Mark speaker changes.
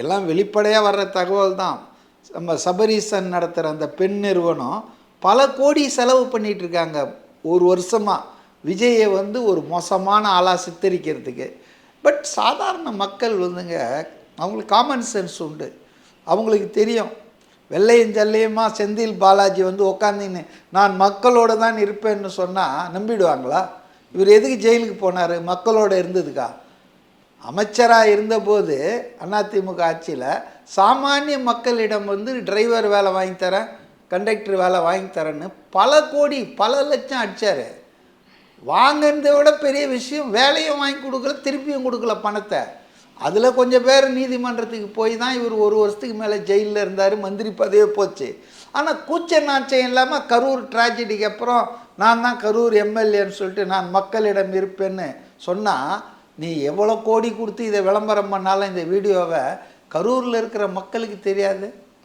Speaker 1: எல்லாம் வெளிப்படையாக வர்ற தகவல் தான் நம்ம சபரீசன் நடத்துகிற அந்த பெண் நிறுவனம் பல கோடி செலவு பண்ணிகிட்ருக்காங்க இருக்காங்க. ஒரு வருஷமாக விஜயை வந்து ஒரு மோசமான ஆளாக சித்தரிக்கிறதுக்கு. பட் சாதாரண மக்கள் வந்துங்க அவங்களுக்கு காமன் சென்ஸ் உண்டு. அவங்களுக்கு தெரியும். வெள்ளையும் ஜல்லையுமா செந்தில் பாலாஜி வந்து உக்காந்தின்னு நான் மக்களோடு தான் இருப்பேன்னு சொன்னால் நம்பிடுவாங்களா? இவர் எதுக்கு ஜெயிலுக்கு போனார்? மக்களோடு இருந்ததுக்கா? அமைச்சராக இருந்தபோது அதிமுக ஆட்சியில் சாமானிய மக்களிடம் வந்து டிரைவர் வேலை வாங்கி தரேன் கண்டக்டர் வேலை வாங்கி தரேன்னு பல கோடி பல லட்சம் அடிச்சார். வாங்கினதை விட பெரிய விஷயம் வேலையும் வாங்கி கொடுக்கல திருப்பியும் கொடுக்கல பணத்தை. அதில் கொஞ்சம் பேர் நீதிமன்றத்துக்கு போய் தான் இவர் ஒரு வருஷத்துக்கு மேலே ஜெயிலில் இருந்தார் மந்திரி பதவியே போச்சு. ஆனால் கூச்ச நாச்சம் இல்லாமல் கரூர் ட்ராஜடிக்கு அப்புறம் நான் தான் கரூர் எம்எல்ஏன்னு சொல்லிட்டு நான் மக்களிடம் இருப்பேன்னு சொன்னால் நீ எவ்வளோ கோடி கொடுத்து இதை விளம்பரம் பண்ணாலும் இந்த வீடியோவை கரூரில் இருக்கிற மக்களுக்கு தெரியாது?